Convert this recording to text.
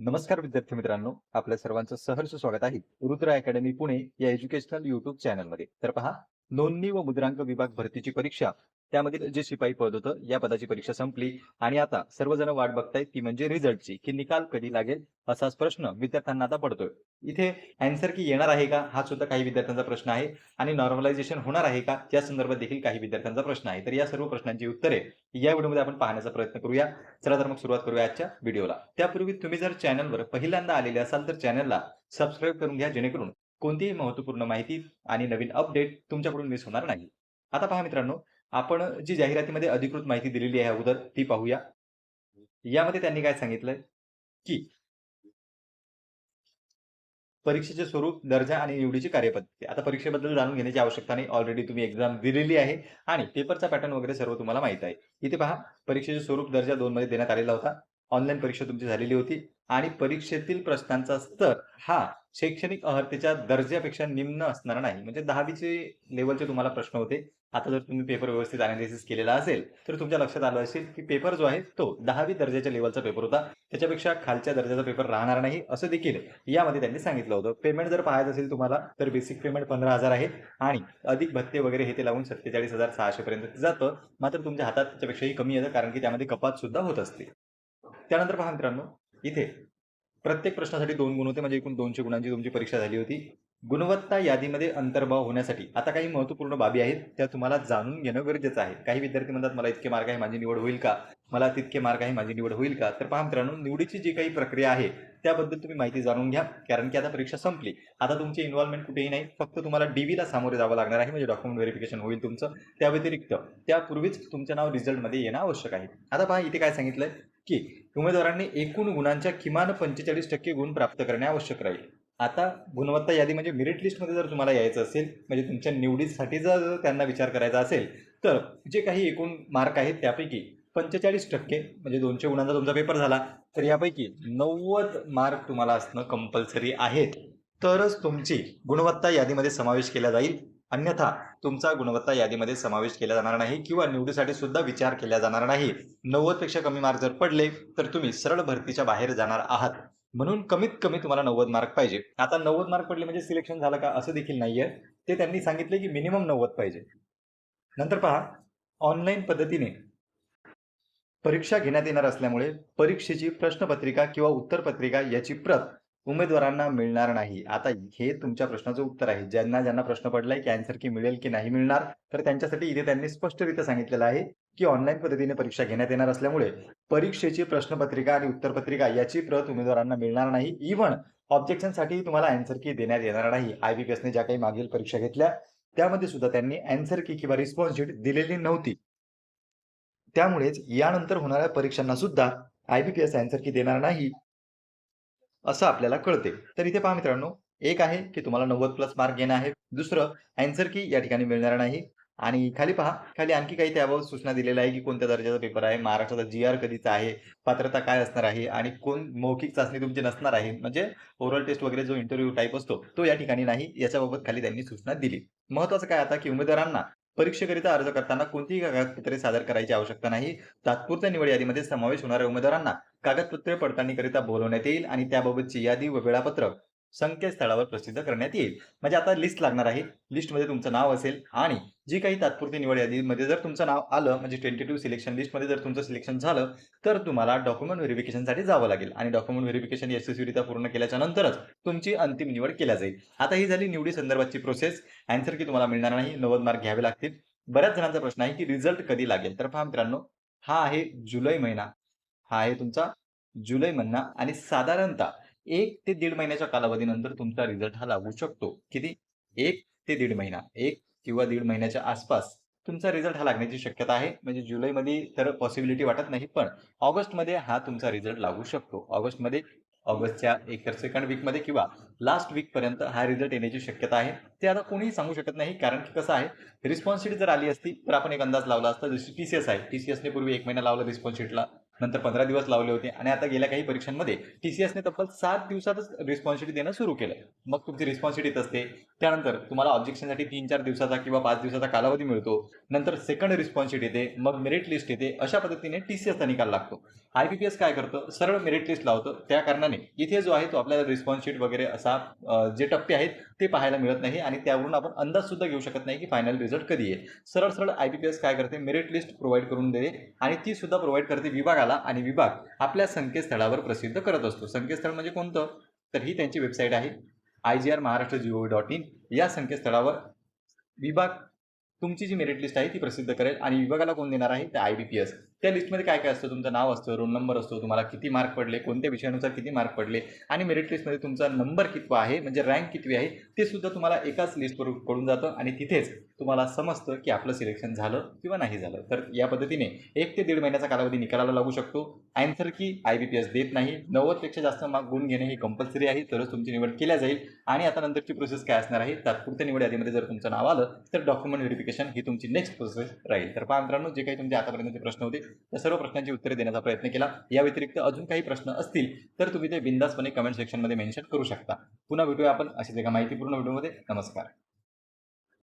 नमस्कार विद्यार्थी मित्रांनो आपल्या सर्वांचं सहर्ष स्वागत आहे रुद्र अकॅडमी पुणे या एज्युकेशनल युट्यूब चॅनलमध्ये तर पहा नोंदणी व मुद्रांक विभाग भरतीची परीक्षा त्यामध्ये जे शिपाई पद होतं या पदाची परीक्षा संपली. आणि आता सर्वजण वाट बघतायत ती म्हणजे रिझल्टची की निकाल कधी लागेल असाच प्रश्न विद्यार्थ्यांना आता पडतोय. इथे अँसर की येणार आहे का हा सुद्धा काही विद्यार्थ्यांचा प्रश्न आहे. आणि नॉर्मलायझेशन होणार आहे का या संदर्भात देखील काही विद्यार्थ्यांचा प्रश्न आहे. तर या सर्व प्रश्नांची उत्तरे या व्हिडिओमध्ये आपण पाहण्याचा प्रयत्न करूया. चला तर मग सुरुवात करूया आजच्या व्हिडिओला. त्यापूर्वी तुम्ही जर चॅनलवर पहिल्यांदा आलेले असाल तर चॅनलला सबस्क्राईब करून घ्या जेणेकरून कोणतीही महत्त्वपूर्ण माहिती आणि नवीन अपडेट तुमच्याकडून मिस होणार नाही. आता पहा मित्रांनो आपण जी जाहिरातीमध्ये अधिकृत माहिती दिलेली आहे अगोदर ती पाहूया. यामध्ये त्यांनी काय सांगितलंय? की परीक्षेचे स्वरूप दर्जा आणि निवडीची कार्यपद्धती. आता परीक्षेबद्दल जाणून घेण्याची आवश्यकता नाही. ऑलरेडी तुम्ही एक्झाम दिलेली आहे आणि पेपरचा पॅटर्न वगैरे सर्व तुम्हाला माहीत आहे. इथे पहा परीक्षेचे स्वरूप दर्जा दोन मध्ये देण्यात आलेला होता. ऑनलाईन परीक्षा तुमची झालेली होती. आणि परीक्षेतील प्रश्नांचा स्तर हा शैक्षणिक अर्हतेच्या दर्जापेक्षा निम्न असणार नाही. म्हणजे दहावीचे लेवलचे तुम्हाला प्रश्न होते. आता जर तुम्ही पेपर व्यवस्थित अनालिसिस केलेला असेल तर तुमच्या लक्षात आलं असेल की पेपर जो आहे तो दहावी दर्जाच्या लेवलचा पेपर होता. त्याच्यापेक्षा खालच्या दर्जाचा पेपर राहणार नाही असं देखील यामध्ये त्यांनी सांगितलं होतं. पेमेंट जर पाहायचं असेल तुम्हाला तर बेसिक पेमेंट पंधरा हजार आहे आणि अधिक भत्ते वगैरे हे ते लावून सत्तेचाळीस हजार सहाशे पर्यंत जातं. मात्र तुमच्या हातात त्याच्यापेक्षाही कमी येतं कारण की त्यामध्ये कपात सुद्धा होत असते. त्यानंतर पहा मित्रांनो इथे प्रत्येक प्रश्नासाठी दोन गुण होते. म्हणजे एकूण दोनशे गुणांची तुमची परीक्षा झाली होती. गुणवत्ता यादीमध्ये अंतर्भाव होण्यासाठी आता काही महत्त्वपूर्ण बाबी आहेत. त्या तुम्हाला जाणून घेणं गरजेचं आहे. काही विद्यार्थी म्हणतात मला इतके मार्क आहे माझी निवड होईल का? मला तितके मार्क आहे माझी निवड होईल का? तर पहा मित्रांनो निवडीची जी काही प्रक्रिया आहे त्याबद्दल तुम्ही माहिती जाणून घ्या. कारण की आता परीक्षा संपली. आता तुमची इन्व्हॉल्वमेंट कुठेही नाही. फक्त तुम्हाला डीव्हीला सामोरे जावं लागणार आहे. म्हणजे डॉक्युमेंट व्हेरिफिकेशन होईल तुमचं. त्या व्यतिरिक्त त्यापूर्वीच तुमचं नाव रिझल्टमध्ये येणं आवश्यक आहे. आता पहा इथे काय सांगितलंय? की उमेदवारांनी एकूण गुणांच्या किमान पंचेचाळीस टक्के गुण प्राप्त करणे आवश्यक राहील. आता गुणवत्ता यादी म्हणजे मेरिट लिस्टमध्ये जर तुम्हाला यायचं असेल म्हणजे तुमच्या निवडीसाठी जर त्यांना विचार करायचा असेल तर जे काही एकूण मार्क आहेत त्यापैकी पंचेचाळीस टक्के म्हणजे दोनशे गुणांचा तुमचा पेपर झाला तर यापैकी नव्वद मार्क तुम्हाला असणं कंपल्सरी आहेत. तरच तुमची गुणवत्ता यादीमध्ये समावेश केला जाईल. अन्यथा तुमचा गुणवत्ता यादीमध्ये समावेश केला जाणार नाही किंवा निवडीसाठी सुद्धा विचार केला जाणार नाही. नव्वदपेक्षा कमी मार्क जर पडले तर तुम्ही सरळ भरतीच्या बाहेर जाणार आहात. म्हणून कमीत कमी तुम्हाला नव्वद मार्क पाहिजे. आता नव्वद मार्क पडले म्हणजे सिलेक्शन झालं का असं देखील नाहीये. ते त्यांनी सांगितले की मिनिमम नव्वद पाहिजे. नंतर पहा ऑनलाईन पद्धतीने परीक्षा घेण्यात येणार असल्यामुळे परीक्षेची प्रश्नपत्रिका किंवा उत्तरपत्रिका याची प्रत उमेदवारांना मिळणार नाही. आता हे तुमच्या प्रश्नाचं उत्तर आहे. ज्यांना ज्यांना प्रश्न पडलाय की आन्सर की मिळेल की नाही मिळणार तर त्यांच्यासाठी इथे त्यांनी स्पष्टरित्या सांगितलेलं आहे की ऑनलाईन पद्धतीने परीक्षा घेण्यात येणार असल्यामुळे परीक्षेची प्रश्नपत्रिका आणि उत्तरपत्रिका याची प्रत उमेदवारांना मिळणार नाही. इव्हन ऑब्जेक्शनसाठी तुम्हाला अँसर की देण्यात येणार नाही. आय बी पी ज्या काही मागील परीक्षा घेतल्या त्यामध्ये सुद्धा त्यांनी अँसर की किंवा रिस्पॉन्स शीट दिलेली नव्हती. त्यामुळेच यानंतर होणाऱ्या परीक्षांना सुद्धा आयबीपीएस अँसर की देणार नाही. असं आपल्याला कळते. तर इथे पहा मित्रांनो एक आहे की तुम्हाला नव्वद प्लस मार्क घेणं आहे. दुसरं अँसर की या ठिकाणी मिळणार नाही. आणि खाली पहा खाली आणखी काही त्याबाबत सूचना दिलेल्या आहे की कोणत्या दर्जाचा पेपर आहे महाराष्ट्राचा जी आर कधीचा आहे पात्रता काय असणार आहे आणि कोण मौखिक चाचणी तुमची नसणार आहे. म्हणजे ओरल टेस्ट वगैरे जो इंटरव्ह्यू टाईप असतो तो या ठिकाणी नाही याच्याबाबत खाली त्यांनी सूचना दिली. महत्वाचं काय आता की उमेदवारांना परीक्षेकरिता अर्ज करताना कोणतीही कागदपत्रे सादर करायची आवश्यकता नाही. तात्पुरत्या निवड यादीमध्ये समावेश होणाऱ्या उमेदवारांना कागदपत्रे पडताळणीकरिता बोलवण्यात येईल आणि त्याबाबतची यादी व वेळापत्रक संकेतस्थळावर प्रसिद्ध करण्यात येईल. म्हणजे आता लिस्ट लागणार आहे. लिस्टमध्ये तुमचं नाव असेल आणि जी काही तात्पुरती निवड यादीमध्ये जर तुमचं नाव आलं म्हणजे टेंटेटिव्ह सिलेक्शन लिस्टमध्ये जर तुमचं सिलेक्शन झालं तर तुम्हाला डॉक्युमेंट व्हेरिफिकेशनसाठी जावं लागेल. आणि डॉक्युमेंट व्हेरिफिकेशन यशस्वीरित्या पूर्ण केल्याच्या नंतरच तुमची अंतिम निवड केल्या जाईल. आता ही झाली निवडी संदर्भातची प्रोसेस अँसर की तुम्हाला मिळणार नाही. नव्वद मार्क घ्यावे लागतील. बऱ्याच जणांचा प्रश्न आहे की रिझल्ट कधी लागेल? तर पहा मित्रांनो हा आहे जुलै महिना. हा आहे तुमचा जुलै महिना. आणि साधारणतः एक ते दीड महिन्याच्या कालावधीनंतर तुमचा रिझल्ट हा लागू शकतो. किती? एक ते दीड महिना. एक किंवा दीड महिन्याच्या आसपास तुमचा रिझल्ट हा लागण्याची शक्यता आहे. म्हणजे जुलैमध्ये तर पॉसिबिलिटी वाटत नाही पण ऑगस्टमध्ये हा तुमचा रिझल्ट लागू शकतो. ऑगस्टमध्ये ऑगस्टच्या एक तर सेकंड वीकमध्ये किंवा लास्ट वीकपर्यंत हा रिझल्ट येण्याची शक्यता आहे. ते आता कोणीही सांगू शकत नाही कारण की कसं आहे रिस्पॉन्स शीट जर आली असती तर आपण एक अंदाज लावला असता जशी टी सी एस आहे. टी सी एसने पूर्वी एक महिना लावला रिस्पॉन्स शीटला नंतर पंधरा दिवस लावले होते आणि आता गेल्या काही परीक्षांमध्ये टी सी एसने तब्बल सात दिवसातच रिस्पॉन्सिबिलिटी देणं सुरू केलं. मग तुमची रिस्पॉन्सिबिलिटी असते. त्यानंतर तुम्हाला ऑब्जेक्शनसाठी तीन चार दिवसाचा किंवा पाच दिवसाचा कालावधी मिळतो. नंतर सेकंड रिस्पॉन्सिबिलिटी येते. मग मेरिट लिस्ट येते. अशा पद्धतीने टी सी एसचा निकाल लागतो. आय बी पी एस काय करतं? सरळ मेरिट लिस्ट लावतं. त्या कारणाने इथे जो आहे तो आपल्याला रिस्पॉन्सिटी वगैरे असा जे टप्पे आहेत ते पाहायला मिळत नाही आणि त्यावरून आपण अंदाज सुद्धा घेऊ शकत नाही की फायनल रिझल्ट कधी येईल. सरळ सरळ आय बी पी एस काय करते? मेरिट लिस्ट प्रोव्हाइड करून देते आणि ती सुद्धा प्रोव्हाइड करते विभागाला आणि विभाग आपल्या संकेतस्थळावर प्रसिद्ध करत असतो. संकेतस्थळ म्हणजे कोणतं? तर ही त्यांची वेबसाईट आहे. I G R Maharashtra G O dot in या संकेतस्थळावर विभाग तुमची जी मेरिट लिस्ट आहे ती प्रसिद्ध करेल आणि विभागाला कोण देणार आहे? ते आय बी पी एस त्या लिस्टमध्ये काय काय असतं? तुमचं नाव असतं रोल नंबर असतो तुम्हाला किती मार्क पडले कोणत्या विषयानुसार किती मार्क पडले आणि मेरिट लिस्टमध्ये तुमचा नंबर कितवा आहे म्हणजे रँक कितवी आहे ते सुद्धा तुम्हाला एकाच लिस्टवर कळून जातं आणि तिथेच तुम्हाला समजतं की आपलं सिलेक्शन झालं किंवा नाही झालं. तर या पद्धतीने एक ते दीड महिन्याचा कालावधी निकालाला लागू शकतो. Answer key I B P S देत नाही. नव्वदपेक्षा जास्त मार्क गुण घेणे हे कंपल्सरी आहे तरच तुमची निवड केल्या जाईल. आणि आता नंतरची प्रोसेस काय असणार आहे? तात्पुरत्या निवड यादीमध्ये जर तुमचं नाव आलं तर डॉक्युमेंट व्हेरिफिकेशन ही तुमची नेक्स्ट प्रोसेस राहील. तर पहा मित्रांनो जे काही तुमचे आतापर्यंतचे प्रश्न होते या सर्व प्रश्नांची उत्तरे देण्याचा प्रयत्न केला. या व्यतिरिक्त अजून काही प्रश्न असतील तर तुम्ही ते बिंदासपणे कमेंट सेक्शनमध्ये मेन्शन करू शकता. पुन्हा भेटूया आपण अशीच एका माहितीपूर्ण व्हिडिओमध्ये नमस्कार.